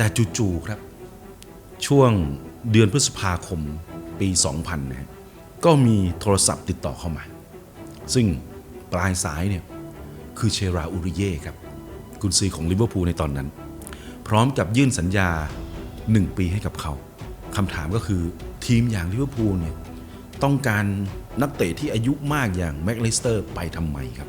แต่จู่ๆครับ ช่วงเดือนพฤษภาคมปี 2000นะฮะก็มีโทรศัพท์ติดต่อเข้ามา ซึ่งปลายสายเนี่ยคือเชราอูริเย่ครับกุนซือของลิเวอร์พูลในตอนนั้น พร้อมกับยื่นสัญญา 1 ปีให้กับเขาคำถามก็คือทีมอย่างลิเวอร์พูลเนี่ยต้องการนักเตะที่อายุมากอย่างแม็กลิสเตอร์ไปทำไมครับ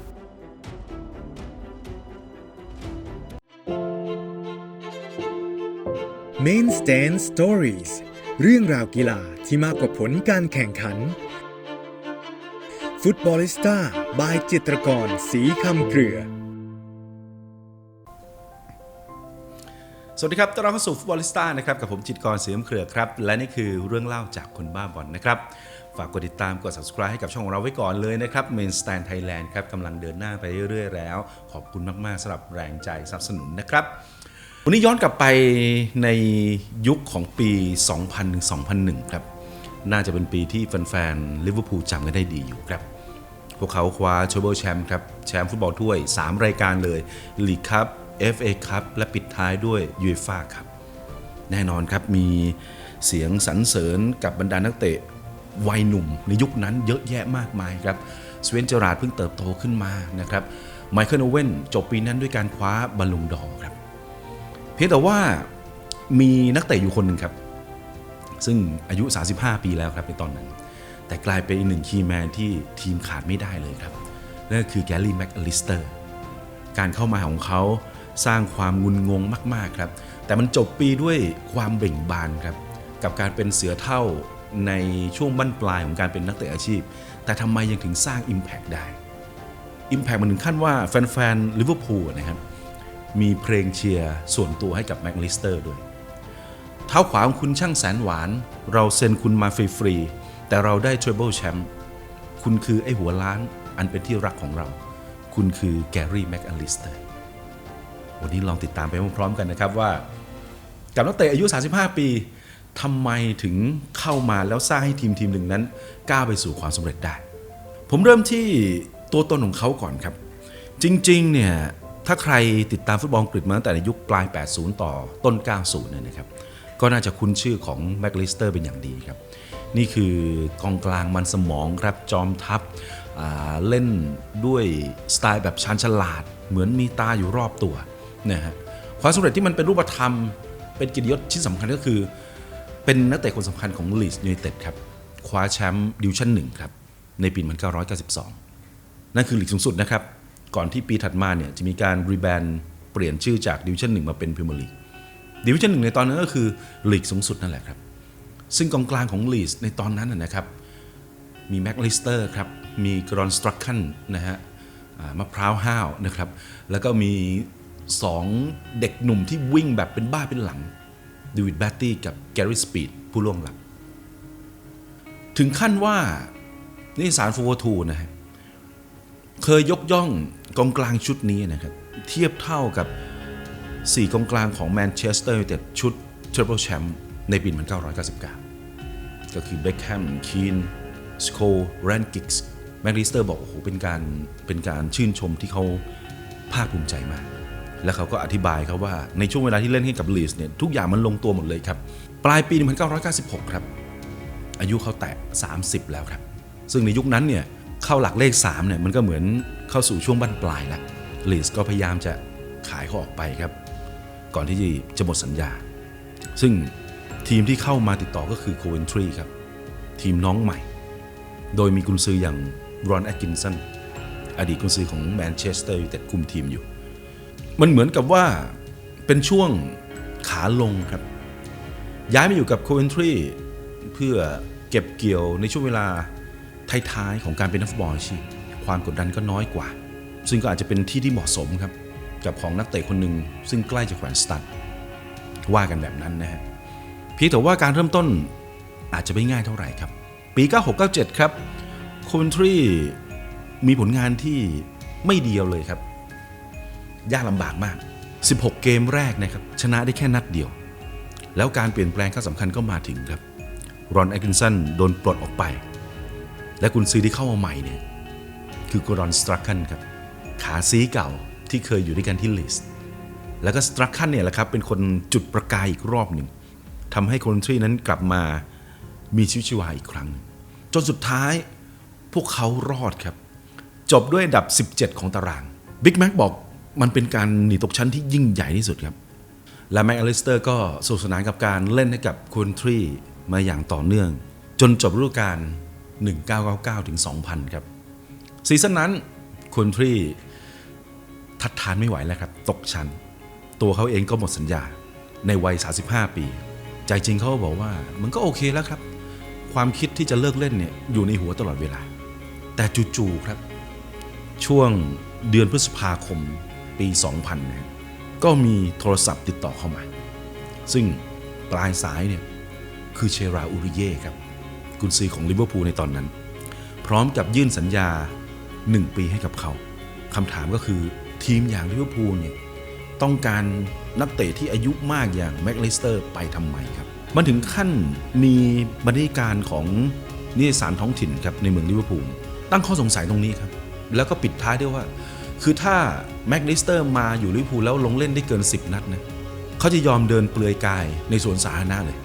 Main Stand Stories เรื่องราวกีฬาที่มากกว่าผลการแข่งขัน ฟุตบอลิสต้าบายจิตรกรสีคำเกลือ สวัสดีครับต้อนรับเข้าสู่ฟุตบอลิสต้านะครับ กับผมจิตรกรสียมเครือครับ และนี่คือเรื่องเล่าจากคนบ้าบอลนะครับ ฝากกดติดตามกด subscribe ให้กับช่องของเราไว้ก่อนเลยนะครับ Main Stand Thailand ครับกำลังเดินหน้าไปเรื่อยๆแล้ว ขอบคุณมากๆสำหรับแรงใจสนับสนุนนะครับ วันนี้ย้อนกลับไปในยุคของปี 2000-2001 ครับ น่าจะเป็นปีที่แฟนๆลิเวอร์พูลจำกันได้ดีอยู่ครับ พวกเขาคว้าเชเบิลแชมป์ครับ แชมป์ฟุตบอลถ้วย 3 รายการเลยลีกครับ FA ครับและปิดท้ายด้วยยูเอฟ่าครับ แน่นอนครับมีเสียงสรรเสริญกับบรรดานักเตะวัยหนุ่มในยุคนั้นเยอะแยะมากมายครับสเวนเจอราร์ดเพิ่งเติบโตขึ้นมานะครับไมเคิลโอเว่นจบปีนั้นด้วยการคว้าบอลลูนดอครับ เพียงแต่ว่ามีนักเตะอยู่คนหนึ่งครับ ซึ่งอายุ 35 ปีแล้วครับในตอนนั้น แต่กลายเป็นอีกหนึ่งคีย์แมนที่ทีมขาดไม่ได้เลยครับนั่นก็คือแกลลี่แม็กอลิสเตอร์การเข้ามาของเขาสร้างความงุนงงมาก ๆ ครับ แต่มันจบปีด้วยความเบ่งบานครับ กับการเป็นเสือเท่าในช่วงบั้นปลายของการเป็นนักเตะอาชีพ แต่ทำไมยังถึงสร้าง Impact ได้ Impact มันถึงขั้นว่าแฟนๆลิเวอร์พูลนะครับ มีเพลงเชียร์ส่วนตัวให้กับแม็กลิสเตอร์ด้วย เท้าขวาของคุณช่างแสนหวาน เราเซ็นคุณมาฟรีๆแต่เราได้ทริปเปิลแชมป์คุณคือไอหัวล้านอันเป็นที่รักของเรา คุณคือแกรี่แม็กอลิสเตอร์วันนี้ลองติดตามไปพร้อมๆกันนะครับว่า กับนักเตะอายุ 35 ปีทำไมถึงเข้ามาแล้วสร้างให้ทีมทีมหนึ่งนั้นก้าวไปสู่ความสำเร็จได้ ผมเริ่มที่ตัวตนของเขาก่อนครับ จริงๆเนี่ย ถ้าใครติดตามฟุตบอลอังกฤษมาตั้งแต่ในยุคปลาย 80 ต่อต้น 90 เนี่ยนะครับ ก็น่าจะคุ้นชื่อของแม็กลิสเตอร์เป็นอย่างดีครับ นี่คือกองกลางมันสมองครับ จอมทัพเล่นด้วยสไตล์แบบชาญฉลาด เหมือนมีตาอยู่รอบตัวนะฮะความสำเร็จที่มันเป็นรูปธรรม เป็นกิจยศชิ้นสำคัญก็คือ เป็นนักเตะคนสำคัญของลีส์ยูไนเต็ดครับ คว้าแชมป์ดิวชั่นหนึ่งครับ ในปี 1992 นั่นคือลีกสูงสุดนะครับ ก่อนที่ปีถัดมาเนี่ยจะมีการรีแบรนด์เปลี่ยนชื่อจากดิวิชั่นหนึ่งมาเป็นพรีเมียร์ลีกดิวิชั่นหนึ่งในตอนนั้นก็คือลีกสูงสุดนั่นแหละครับ ซึ่งกองกลางของลีสในตอนนั้นนะครับ มีแม็กลิสเตอร์ครับ มีกรอนสตรัคคันนะฮะอ่ามะพร้าวห้าวนะครับ แล้วก็มี 2 เด็กหนุ่มที่วิ่งแบบเป็นบ้าเป็นหลังดวิดแบตตี้กับแกรี่สปีดผู้ล่วงลับ ถึงขั้นว่านิสสารฟูวทูนะฮะเคยยกย่อง กองกลางชุดนี้นะครับ เทียบเท่ากับ 4 กองกลางของแมนเชสเตอร์ยูไนเต็ดชุดทริปเปิลแชมป์ในปี 1999 ก็คือเบคแฮมคีนสโคแรนกิกส์แมกลิสเตอร์บอกโอ้โหเป็นการเป็นการชื่นชมที่เขาภาคภูมิใจมาก แล้วเขาก็อธิบายครับว่าในช่วงเวลาที่เล่นให้กับลีสเนี่ยทุกอย่างมันลงตัวหมดเลยครับ ปลายปี 1996 ครับ อายุเขาแตะ 30 แล้วครับ ซึ่งในยุคนั้นเนี่ยเข้าหลักเลข3เนี่ยมันก็เหมือน เข้าสู่ช่วงบั้นปลายแล้วลีสก็พยายามจะขายเขาออกไปครับ ก่อนที่จะหมดสัญญา ซึ่งทีมที่เข้ามาติดต่อก็คือโคเวนทรีครับ ทีมน้องใหม่ โดยมีกุนซืออย่างรอนแอตกินสันอดีตกุนซือของแมนเชสเตอร์ยูไนเต็ดคุมทีมอยู่ มันเหมือนกับว่าเป็นช่วงขาลงครับ ย้ายมาอยู่กับโคเวนทรีเพื่อเก็บเกี่ยวในช่วงเวลาท้ายๆของการเป็นนักฟุตบอลอาชีพ ความกดดันก็น้อยกว่า ซึ่งก็อาจจะเป็นที่ที่เหมาะสมครับ กับของนักเตะคนหนึ่งซึ่งใกล้จะแขวนสตัดว่ากันแบบนั้นนะฮะเพียงแต่ว่าการเริ่มต้นอาจจะไม่ง่ายเท่าไหร่ครับ ปี 9697 ครับโคเวนทรีมีผลงานที่ไม่เดียวเลยครับ ยากลำบากมาก 16 เกมแรกนะครับ ชนะได้แค่นัดเดียว แล้วการเปลี่ยนแปลงครั้งสำคัญก็มาถึงครับรอนแอกินสันโดนปลดออกไป และกุนซือที่เข้ามาใหม่เนี่ย คือกรอนสตรัคเคนครับขาซีเก่าที่เคยอยู่ด้วยกันที่ลิสต์แล้วก็สตรัคคันเนี่ยแหละครับเป็นคนจุดประกายอีกรอบหนึ่งทำให้คนทรีนั้นกลับมามีชีวิตชีวาอีกครั้ง จนสุดท้ายพวกเขารอดครับ จบด้วยอันดับ 17 ของตารางบิ๊กแม็กบอกมันเป็นการหนีตกชั้นที่ยิ่งใหญ่ที่สุดครับ และแม็กอลิสเตอร์ก็สนุกสนานกับการเล่นให้กับคุณทรีมาอย่างต่อเนื่อง จนจบฤดูกาล1999ถึง2000 ครับ ซีซั่นนั้นคุณทรีทัดทานไม่ไหวแล้วครับ ตกชั้น ตัวเขาเองก็หมดสัญญาในวัย 35 ปี ใจจริงเขาบอกว่ามันก็โอเคแล้วครับ ความคิดที่จะเลิกเล่นเนี่ยอยู่ในหัวตลอดเวลา แต่จู่ๆครับ ช่วงเดือนพฤษภาคมปี 2000นะก็มีโทรศัพท์ติดต่อเข้ามา ซึ่งปลายสายเนี่ยคือเชราอูริเย่ครับกุนซือของลิเวอร์พูลในตอนนั้น พร้อมกับยื่นสัญญา 1 ปีให้กับเขาคำถามก็คือทีมอย่างลิเวอร์พูลเนี่ยต้องการนักเตะที่อายุมากอย่างแม็กลิสเตอร์ไปทำไมครับ มันถึงขั้นมีบรรณาธิการของนิตยสารท้องถิ่นครับในเมืองลิเวอร์พูลตั้งข้อสงสัยตรงนี้ครับ แล้วก็ปิดท้ายด้วยว่า คือถ้าแม็กลิสเตอร์มาอยู่ลิเวอร์พูลแล้วลงเล่นได้เกิน 10 นัดนะเขาจะยอมเดินเปลือยกายในสวนสาธารณะเลย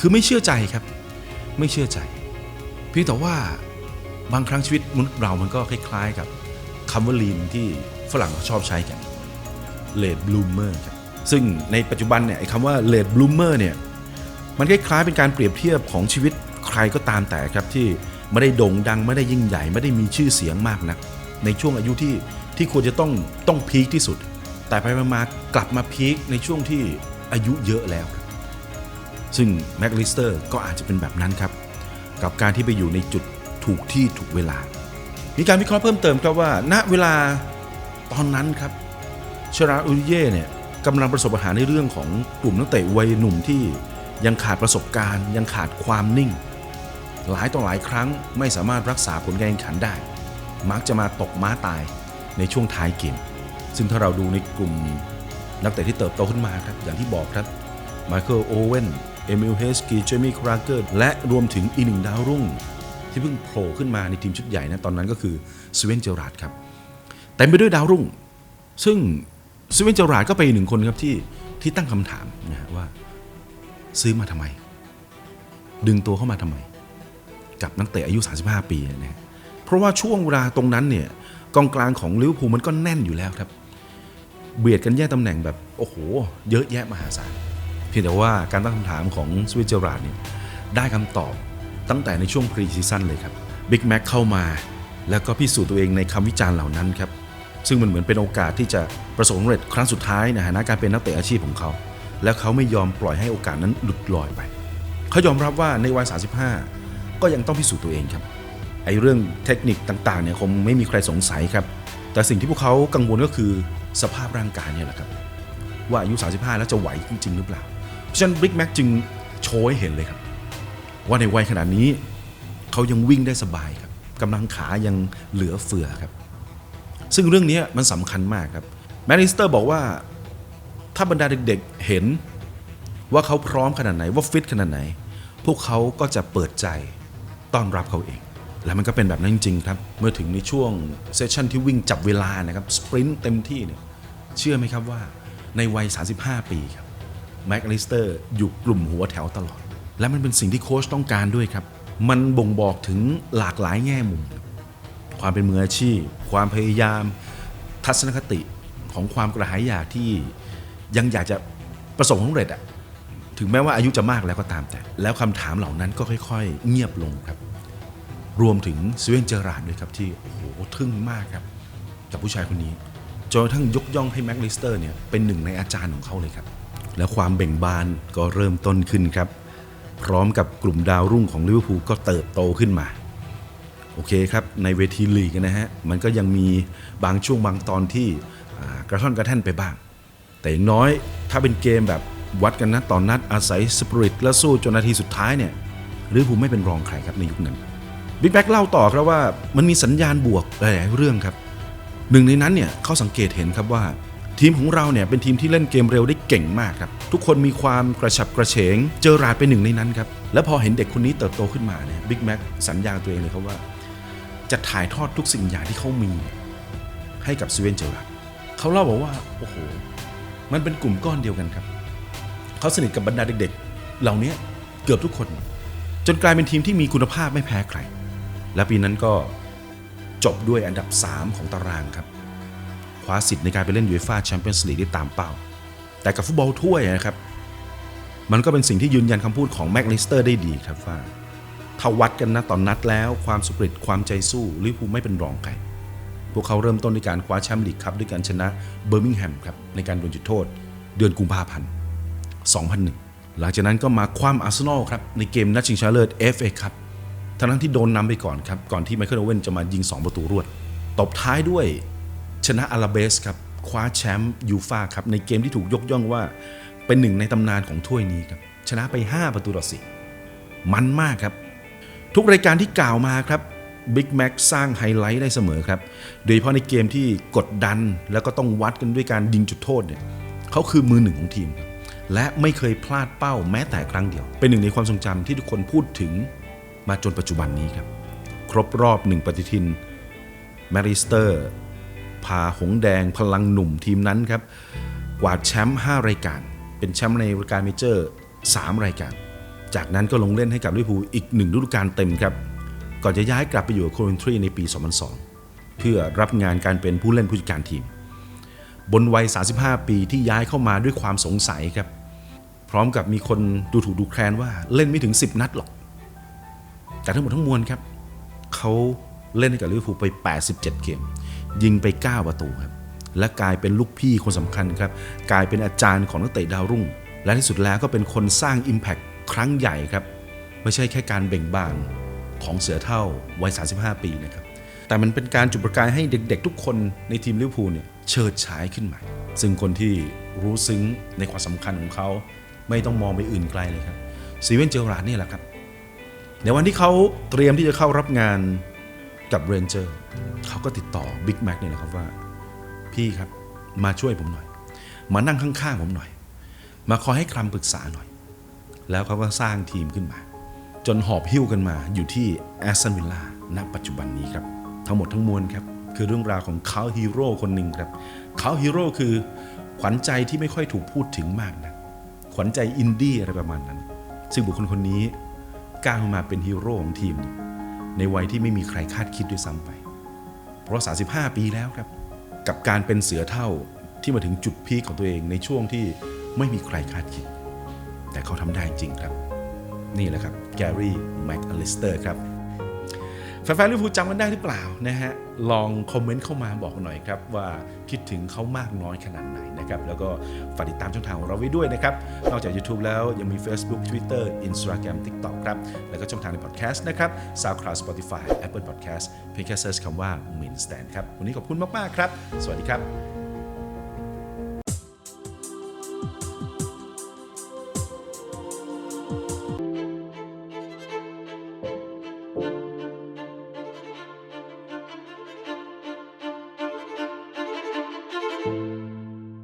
คือไม่เชื่อใจครับ ไม่เชื่อใจ เพียงแต่ว่า บางครั้งชีวิตมนุษย์เรามันก็คล้ายๆ กับคำว่าลีนที่ฝรั่งเขาชอบใช้กันเลดบลูเมอร์ครับซึ่งในปัจจุบันเนี่ยไอ้คำว่าเลดบลูเมอร์เนี่ยมันคล้ายๆเป็นการเปรียบเทียบของชีวิตใครก็ตามแต่ครับที่ไม่ได้โด่งดังไม่ได้ยิ่งใหญ่ไม่ได้มีชื่อเสียงมากนัก ในช่วงอายุที่ที่ควรจะต้องต้องพีคที่สุด แต่ไปมากลับมาพีคในช่วงที่อายุเยอะแล้ว ซึ่งแม็กลิสเตอร์ก็อาจจะเป็นแบบนั้นครับ กับการที่ไปอยู่ในจุด ถูกที่ถูกเวลา มีการวิเคราะห์เพิ่มเติมครับว่า ณเวลาตอนนั้นครับเชราอุริเย่เนี่ยกำลังประสบปัญหาในเรื่องของกลุ่มนักเตะวัยหนุ่มที่ยังขาดประสบการณ์ ยังขาดความนิ่ง หลายต่อหลายครั้งไม่สามารถรักษาผลการแข่งขันได้ มักจะมาตกม้าตายในช่วงท้ายเกม ซึ่งถ้าเราดูในกลุ่มนักเตะที่เติบโตขึ้นมาครับ อย่างที่บอกครับไมเคิลโอเวนเอมิลเฮสกีเจมี่คราเกอร์และรวมถึงอีกหนึ่งดาวรุ่ง ที่เพิ่งโผล่ขึ้นมาในทีมชุดใหญ่นะตอนนั้นก็คือสเวนเจอราร์ดครับเต็มไปด้วยดาวรุ่ง ซึ่งสเวนเจอราร์ดก็เป็นอีกหนึ่งคนครับที่ที่ตั้งคำถามนะฮะว่าซื้อมาทำไม ดึงตัวเข้ามาทำไม กับนักเตะอายุ 35 ปีนะเพราะว่าช่วงเวลาตรงนั้นเนี่ยกองกลางของลิเวอร์พูลมันก็แน่นอยู่แล้วครับ เบียดกันแย่ตำแหน่งแบบโอ้โห เยอะแยะมหาศาลเพียงแต่ว่าการตั้งคำถามของสวิตเจอร์แลนด์เนี่ยได้คำตอบ ตั้งแต่ในช่วงพรีซีซั่นเลยครับบิ๊กแม็กเข้ามา แล้วก็พิสูจน์ตัวเองในคำวิจารณ์เหล่านั้นครับซึ่งมันเหมือนเป็นโอกาสที่จะประสบความสำเร็จครั้งสุดท้ายในฐานะการเป็นนักเตะอาชีพของเขา แล้วเขาไม่ยอมปล่อยให้โอกาสนั้นหลุดลอยไป เขายอมรับว่าในวัย 35 ก็ยังต้องพิสูจน์ตัวเองครับ ไอ้เรื่องเทคนิคต่างๆเนี่ยคงไม่มีใครสงสัยครับ แต่สิ่งที่พวกเขากังวลก็คือสภาพร่างกายเนี่ยแหละครับ ว่าอายุ 35 แล้วจะไหวจริง ๆ หรือเปล่า เพราะฉะนั้นบิ๊กแม็กจึงโชว์ให้เห็นเลยครับ ว่าในวัยขนาดนี้เขายังวิ่งได้สบายครับกำลังขายังเหลือเฟือครับ ซึ่งเรื่องนี้มันสำคัญมากครับแมนิสเตอร์บอกว่าถ้าบรรดาเด็กๆเห็นว่าเขาพร้อมขนาดไหนว่าฟิตขนาดไหน พวกเขาก็จะเปิดใจต้อนรับเขาเอง และมันก็เป็นแบบนั้นจริงๆครับ เมื่อถึงในช่วงเซสชั่นที่วิ่งจับเวลานะครับสปรินต์เต็มที่เนี่ยเชื่อไหมครับว่าในวัย 35 ปีครับแม็กลิสเตอร์อยู่กลุ่มหัวแถวตลอด และมันเป็นสิ่งที่โค้ชต้องการด้วยครับ มันบ่งบอกถึงหลากหลายแง่มุม ความเป็นมืออาชีพ ความพยายาม ทัศนคติของความกระหายอยากที่ยังอยากจะประสบความสำเร็จอะถึงแม้ว่าอายุจะมากแล้วก็ตามแต่ แล้วคำถามเหล่านั้นก็ค่อย ๆ เงียบลงครับ รวมถึงสเวนเจอราร์ดด้วยครับที่โอ้โหทึ่งมากครับ กับผู้ชายคนนี้จนกระทั่งยกย่องให้แม็กลิสเตอร์เนี่ยเป็นหนึ่งในอาจารย์ของเขาเลยครับ แล้วความเบ่งบานก็เริ่มต้นขึ้นครับ พร้อมกับกลุ่มดาวรุ่งของลิเวอร์พูลก็เติบโตขึ้นมา โอเคครับ ในเวทีลีกนะฮะ มันก็ยังมีบางช่วงบางตอนที่กระท่อนกระแท่นไปบ้าง แต่อย่างน้อยถ้าเป็นเกมแบบวัดกันนะตอนนัดอาศัยสปริตและสู้จนนาทีสุดท้ายเนี่ยลิเวอร์พูลไม่เป็นรองใครครับในยุคนั้นบิ๊กแบ็กเล่าต่อครับว่ามันมีสัญญาณบวกหลายๆเรื่องครับหนึ่งในนั้นเนี่ยเขาสังเกตเห็นครับว่า ทีมของเราเนี่ยเป็นทีมที่เล่นเกมเร็วได้เก่งมากครับ ทุกคนมีความกระฉับกระเฉง เจอราดเป็นหนึ่งในนั้นครับ แล้วพอเห็นเด็กคนนี้เติบโตขึ้นมาเนี่ยบิ๊กแม็กสัญญาตัวเองเลยครับว่า จะถ่ายทอดทุกสิ่งอย่างที่เขามี ให้กับสเวนเจอราร์ดเขาเล่าบอกว่าโอ้โหมันเป็นกลุ่มก้อนเดียวกันครับเขาสนิทกับบรรดาเด็กๆ เหล่านี้เกือบทุกคน จนกลายเป็นทีมที่มีคุณภาพไม่แพ้ใคร และปีนั้นก็จบด้วยอันดับ 3 ของตารางครับ ว้าสิทธิ์ในการไปเล่นยูฟ่าแชมเปี้ยนส์ลีกได้ตามเป้า แต่กับฟุตบอลถ้วยนะครับ มันก็เป็นสิ่งที่ยืนยันคำพูดของแม็กลิสเตอร์ได้ดีครับว่าถ้าวัดกันนะตอนนัดแล้วความสุปริตความใจสู้ลิเวอร์พูลไม่เป็นรองใครพวกเขาเริ่มต้นในการคว้าแชมป์ลีกครับด้วยการชนะเบอร์มิงแฮมครับในการโดนจุดโทษ เดือนกุมภาพันธ์2001 หลังจากนั้นก็มาคว้าอาร์เซนอลครับในเกมนัดชิงชนะเลิศ FA ครับทั้งที่โดนนำไปก่อนครับก่อนที่ไมเคิลโอเว่นจะมายิง 2 ประตูรวด ตบท้ายด้วย ชนะอาราเบสครับคว้าแชมป์ยูฟาครับในเกมที่ถูกยกย่องว่า เป็นหนึ่งในตำนานของถ้วยนี้ครับชนะไป 5 ประตูต่อ4มันมากครับ ทุกรายการที่กล่าวมาครับบิ๊กแม็กสร้างไฮไลท์ได้เสมอครับ โดยเฉพาะในเกมที่กดดันแล้วก็ต้องวัดกันด้วยการยิงจุดโทษเนี่ยเขาคือมือหนึ่งของทีมครับและไม่เคยพลาดเป้าแม้แต่ครั้งเดียว เป็นหนึ่งในความทรงจำที่ทุกคนพูดถึงมาจนปัจจุบันนี้ครับ ครบรอบหนึ่งปฏิทินแมริสเตอร์ พาหงแดงพลังหนุ่มทีมนั้นครับกวาดแชมป์5รายการ เป็นแชมป์ในรายการเมเจอร์3รายการ จากนั้นก็ลงเล่นให้กับลิเวอร์พูลอีกหนึ่งฤดูกาลเต็มครับ ก่อนจะย้ายกลับไปอยู่กับโคเวนทรีในปี 2002 เพื่อรับงานการเป็นผู้เล่นผู้จัดการทีม บนวัย 35 ปีที่ย้ายเข้ามาด้วยความสงสัยครับ พร้อมกับมีคนดูถูกดูแคลนว่าเล่นไม่ถึง 10 นัดหรอก แต่ทั้งหมดทั้งมวลครับเขาเล่นให้กับลิเวอร์พูลไป 87 เกม ยิงไป 9 ประตูครับและกลายเป็นลูกพี่คนสำคัญครับกลายเป็นอาจารย์ของนักเตะดาวรุ่ง และที่สุดแล้วก็เป็นคนสร้าง Impact ครั้งใหญ่ครับ ไม่ใช่แค่การเบ่งบานของเสือเท่าวัย 35 ปีนะครับแต่มันเป็นการจุดประกายให้เด็กๆ ทุกคนในทีมลิเวอร์พูลเนี่ยเชิดฉายขึ้นมา ซึ่งคนที่รู้ซึ้งในความสำคัญของเขาไม่ต้องมองไปอื่นไกลเลยครับซีเวนเจอราร์ดนี่แหละครับ ในวันที่เขาเตรียมที่จะเข้ารับงาน กับเรนเจอร์เขาก็ติดต่อบิ๊กแม็กเนี่ยนะครับว่า พี่ครับมาช่วยผมหน่อย มานั่งข้างๆผมหน่อย มาคอยให้คำปรึกษาหน่อย แล้วเขาก็สร้างทีมขึ้นมา จนหอบหิ้วกันมาอยู่ที่แอสตันวิลล่าณปัจจุบันนี้ครับ ทั้งหมดทั้งมวลครับ คือเรื่องราวของเขาฮีโร่คนหนึ่งครับเขาฮีโร่คือขวัญใจที่ไม่ค่อยถูกพูดถึงมากนะขวัญใจอินดี้อะไรประมาณนั้น ซึ่งบุคคลคนนี้ก้าวมาเป็นฮีโร่ของทีมเนี่ย ในวัยที่ไม่มีใครคาดคิดด้วยซ้ำไป เพราะ 35 ปีแล้วครับ กับการเป็นเสือเท่าที่มาถึงจุดพีคของตัวเองในช่วงที่ไม่มีใครคาดคิด แต่เขาทำได้จริงครับ นี่แหละครับแกรี่แม็กอลิสเตอร์ครับ แฟนๆลิเวอร์พูลจำกันได้หรือเปล่านะฮะลองคอมเมนต์เข้ามาบอกหน่อยครับว่าคิดถึงเขามากน้อยขนาดไหนนะครับแล้วก็ฝากติดตามช่องทางของเราไว้ด้วยนะครับ นอกจาก YouTube แล้วยังมี Facebook Twitter Instagram TikTok ครับ แล้วก็ช่องทางในพอดแคสต์นะครับ SoundCloud Spotify Apple Podcast เพียงแค่เซิร์ชคำว่า Minstand ครับ วันนี้ขอบคุณมาก ๆ ครับ สวัสดีครับ